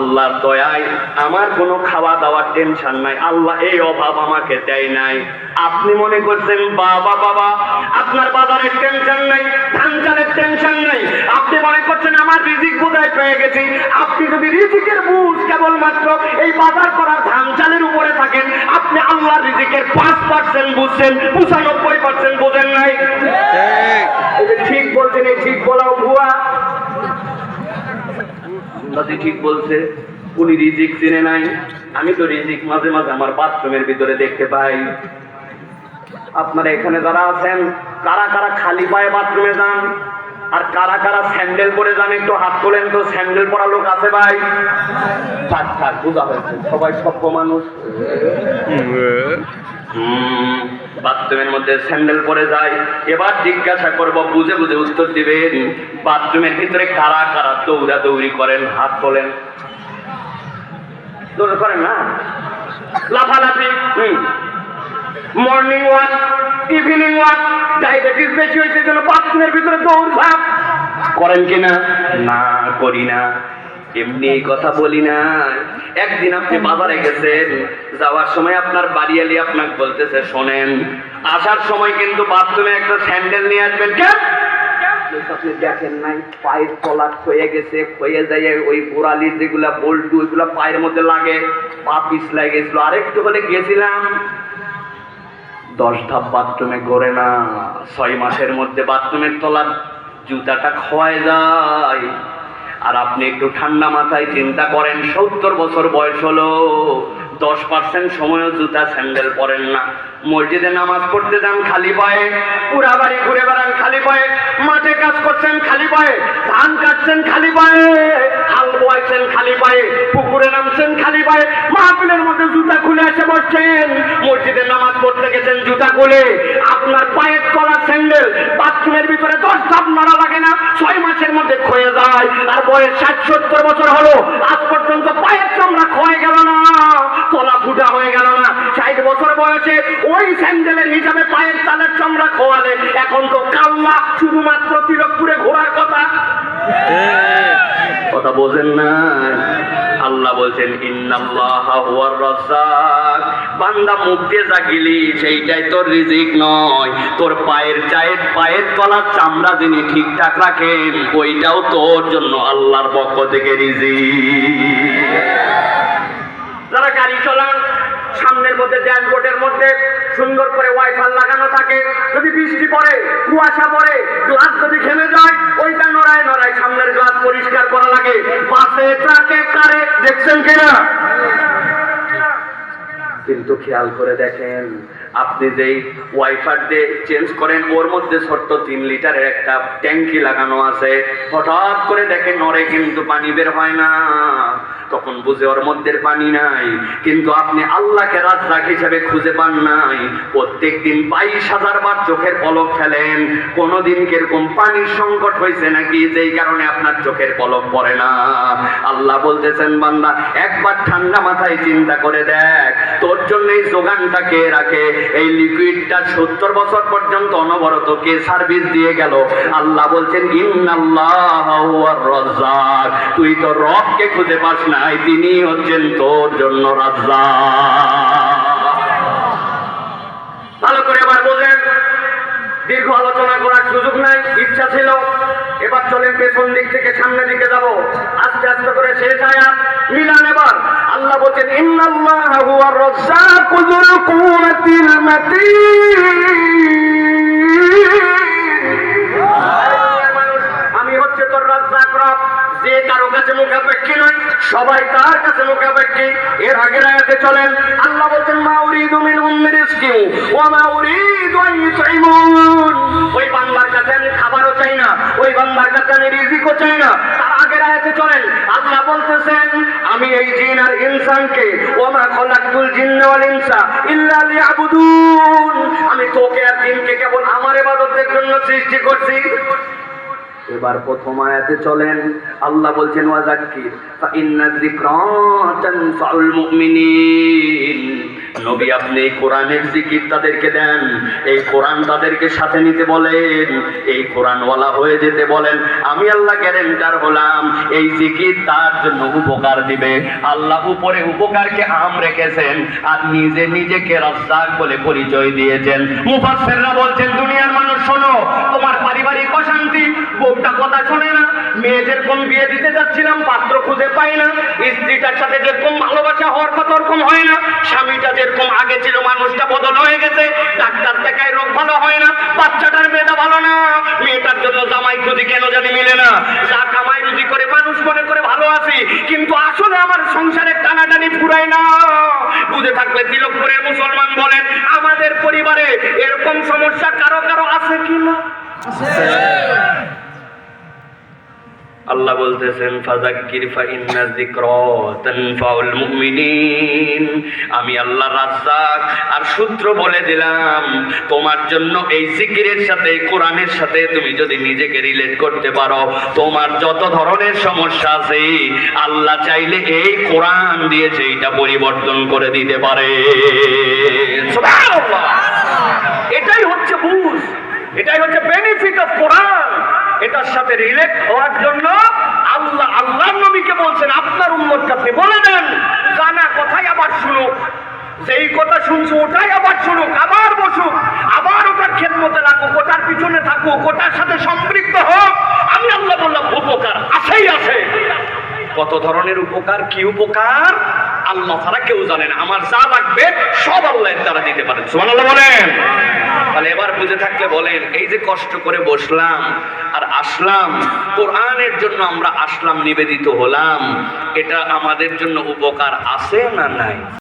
আল্লাহর দয়ায় আমার কোনো খাওয়া দাওয়ার টেনশন নাই। আল্লাহ এই অভাব আমাকে দেয় নাই। আপনি মনে করছেন বাবা বাবা আপনার বাজারের টেনশন নাই ধান চালের টেনশন নাই। আপনি মনে করছেন আমার রিজিক বোধহয় পেয়ে গেছি? আপনি যদি রিজিকের বুঝ কেবলমাত্র এই বাজার করার ধান চালের উপরে থাকেন আপনি আল্লাহর রিজিকের পাঁচ পার্সেন্ট বুঝছেন পঁচানব্বই পার্সেন্ট বোঝেন নাই। ঠিক। বলছেন এই ঠিক বলাও ভুয়া ঠিক বলছে উনি রিজিক চিনে নাই। আমি তো রিজিক মাঝে মাঝে আমার বাথরুমের ভিতরে দেখতে পাই। আপনারা এখানে যারা আছেন কারা কারা খালি পায়ে বাথরুমে যান আর কারা কারা স্যান্ডেল পরে যান একটু হাত তোলেন তো স্যান্ডেল পরা লোক আছে ভাই? থাক থাক বুঝা হয়েছে সবাই সভ্য মানুষ। হুম, বাথরুমের মধ্যে স্যান্ডেল পরে যায়। এবার জিজ্ঞাসা করব, বুঝে বুঝে উত্তর দিবেন, বাথরুমের ভিতরে কারা কারা দৌড়া দৌড়ি করেন, হাত তোলেন? দৌড় করেন না? লাফালাফি, হুম। Morning walk evening walk diabetes বেশি হয়েছে জন্য বাথরুমের ভিতরে দৌড় করেন কিনা না, করি না। এমনি কথা বলি না। একদিন আপনি বাজারে গেছেন, যাওয়ার সময় আপনার বাড়ি বাড়িয়ালি আপনাকে বলতেছে, শোনেন, আসার সময় কিন্তু বাথরুমে একটা স্যান্ডেল নিয়ে আসবেন। কেন? দেখেন নাই পায়ের গেছে ওই যেগুলা পায়ের মধ্যে লাগে, পা পিছলাই গেছিলাম। দশ ধাপ বাথরুমে না, ছয় মাসের মধ্যে বাথরুমের জুতাটা ক্ষয় যায়। আর আপনি একটু ঠান্ডা মাথায় চিন্তা করেন, সত্তর বছর বয়স হলো, দশ পার্সেন্ট সময়ও জুতা স্যান্ডেল পরেন না। মসজিদে নামাজ পড়তে যান খালি পায়ে, পুরা বাড়ি ঘুরে বেড়ান খালি পায়ে, মাঠে কাজ করছেন খালি পায়ে, ধান কাটছেন খালি পায়ে, হাল বোয়াইছেন খালি পায়ে, পুকুরে নামছেন খালি পায়ে, মাহফিলের মধ্যে জুতা খুলে এসে বসছেন। মসজিদে নামাজ পড়তে গেছেন জুতা খুলে, আপনার পায়ের তলার স্যান্ডেল, বাথরুমের ভিতরে দশ ধাপ মারা লাগে না। ছয় মাসের মধ্যে ক্ষয়ে যায়। আর বয়স ষাট, সত্তর বছর হলো। আজ পর্যন্ত পায়ের চামড়া ক্ষয়ে গেল না। তলা ফুটা হয়ে গেল না। ষাট বছর বয়সে ওই স্যান্ডেলের হিসাবে পায়ের তালের চামড়া খোয়ালে। এখন তো কাল্লা শুধুমাত্র তিলকপুরে ঘোরার কথা। কথা বোঝেন না। আল্লাহ বলছেন বান্দা মুখ দিয়ে জাগিলি সেইটাই তোর রিজিক নয়। তোর পায়ের চায়ের, পায়ের তলার চামড়া যিনি ঠিকঠাক রাখেন, ওইটাও তোর জন্য আল্লাহর পক্ষ থেকে রিজিক। যারা গাড়ি চলান, সামনের মধ্যে ড্যাশবোর্ডের মধ্যে সুন্দর করে ওয়াইফাই লাগানো থাকে, যদি বৃষ্টি পড়ে, কুয়াশা পড়ে, গ্লাস যদি ঘেমে যায়, ওইটা নড়ায় নড়ায় সামনের গ্লাস পরিষ্কার করা লাগে পাশে ট্রাকে কারে দেখছেন কিনা? কিন্তু খেয়াল করে দেখেন, আপনি যেই ওয়াইফার দিয়ে চেঞ্জ করেন, ওর মধ্যে ছোট্ট তিন লিটারের একটা ট্যাঙ্কি লাগানো আছে। হঠাৎ করে দেখেন নরে কিন্তু পানি বের হয় না। তখন বুঝে ওর মধ্যে পানি নাই। কিন্তু আপনি আল্লাহকে রাজ্জাক হিসেবে খুঁজে পান নাই। প্রত্যেক দিন বাইশ হাজার বার চোখের পলক ফেলেন। কোনোদিন কীরকম পানির সংকট হয়েছে নাকি যেই কারণে আপনার চোখের পলক পড়ে না। আল্লাহ বলতেছেন, বান্দা, একবার ঠান্ডা মাথায় চিন্তা করে দেখ। তোর জন্য এই যোগানটা কে রাখে? এই লিকুইডটা সত্তর বছর পর্যন্ত অনবরত কে সার্ভিস দিয়ে গেল? আল্লাহ বলছেন, ইন্নাল্লাহ তুই তো রবকে খুঁজে পাস নাই তিনি হচ্ছেন তোর জন্য রাজ্জাক। ভালো করে এবার বোঝেন দীর্ঘ আলোচনা করার সুযোগ নাই ইচ্ছা ছিল এবার চলেন পেছন দিক থেকে সামনের দিকে যাব। আস্তে আস্তে করে শেষ আয়াত মিলান এবার। আল্লাহ বলছেন ইন্নাল্লাহ হুয়ার রাজ্জাকু যুল কুওয়াতিল মাতিন আমি হচ্ছে তোর রাজ্জাক রব যে কারও কাছে মুখাপেক্ষী নয় সবাই তার কাছে মুখাপেক্ষী এর আগের আয়াতে চলেন, আল্লাহ বলছেন, মা উরিদু মা ওই কাছে আমি চাই না, ওই কাছে আমি চাই না। আগের আয়াতে চলেন, আল্লাহ বলতেছেন, আমি এই জিন আর ইনসানকে আমি তোকে আর জিনকে কেবল আমার ইবাদতের জন্য সৃষ্টি করছি। এবার প্রথম আয়াতে চলেন। আল্লাহ বলছেন ওয়াজাক্কির নবী আপনি কোরআনের জিকির তাদেরকে দেন, এই কোরআন তাদেরকে সাথে নিতে বলেন, এই কোরআনওয়ালা হয়ে যেতে বলেন, আমি আল্লাহ গ্যারেন্টার হলাম, এই জিকির তার জন্য উপকার দিবে। আল্লাহ উপরে উপকারকে আম রেখেছেন আর নিজে নিজেকে রাস্তাক বলে পরিচয় দিয়েছেন। মুফাসসিররা বলছেন, দুনিয়ার মানুষ শোনো, তোমার পারিবারিক অশান্তি বউটা কথা শোনে না, মেয়ে যেরকম বিয়ে দিতে যাচ্ছিলাম, পাত্র খুঁজে পাই না, স্ত্রীটার সাথে যেরকম ভালোবাসা হওয়ার কথা ওরকম হয় না, স্বামীটা যেরকম আগে ছিল মানুষটা বদল হয়ে গেছে, ডাক্তার দেখায় রোগ ভালো হয় না, বাচ্চাটার মেয়েটা ভালো না, মেয়েটার জন্য জামাই খুঁজি কেন জানি মিলে না, যা কামাই রুজি করে মানুষ মনে করে ভালো আছি, কিন্তু আসলে আমার সংসারের টানাটানি ফুরায় না। বুঝে থাকলে তিলকপুরের মুসলমান বলেন, আমাদের পরিবারে এরকম সমস্যা কারও কারও আছে কি না? আল্লাহ বলতেছেন ফাজাক্কির ফাইন্না যিকরা তানফাউল মুমিনিন। আমি আল্লাহ রাজ্জাক। আর সূত্র বলে দিলাম, তোমার জন্য এই জিকিরের সাথে কোরআনের সাথে তুমি যদি নিজেকে রিলেট করতে পারো, তোমার যত ধরনের সমস্যা আছে, আল্লাহ চাইলে এই কোরআন দিয়ে সেইটা পরিবর্তন করে দিতে পারে। এটাই হচ্ছে বুঝ। এটাই হচ্ছে বেনিফিট অফ কোরআন। এটার সাথে রিলেট হওয়ার জন্য আল্লাহ আল্লাহর নবীকে বলছেন আপনার উম্মত আপনি বলে দেন জানা কথাই আবার শুনুক যেই কথা শুনছো ওটাই আবার শুনুক আবার বসুক আবার ওটার লাগুক ওটার পিছনে থাকুক ওটার সাথে সম্পৃক্ত হোক, আমি আল্লাহ বললাম, উপকার আছেই, আছে। কত ধরনের উপকার, কি উপকার? আল্লাহ ছাড়া কেউ জানে না। আমার যা লাগবে, সব আল্লাহর দ্বারা দিতে পারেন। বলেন। তাহলে এবার বুঝে থাকলে বলেন, এই যে কষ্ট করে বসলাম আর আসলাম, কোরআনের জন্য আমরা আসলাম, নিবেদিত হলাম, এটা আমাদের জন্য উপকার আছে না নাই?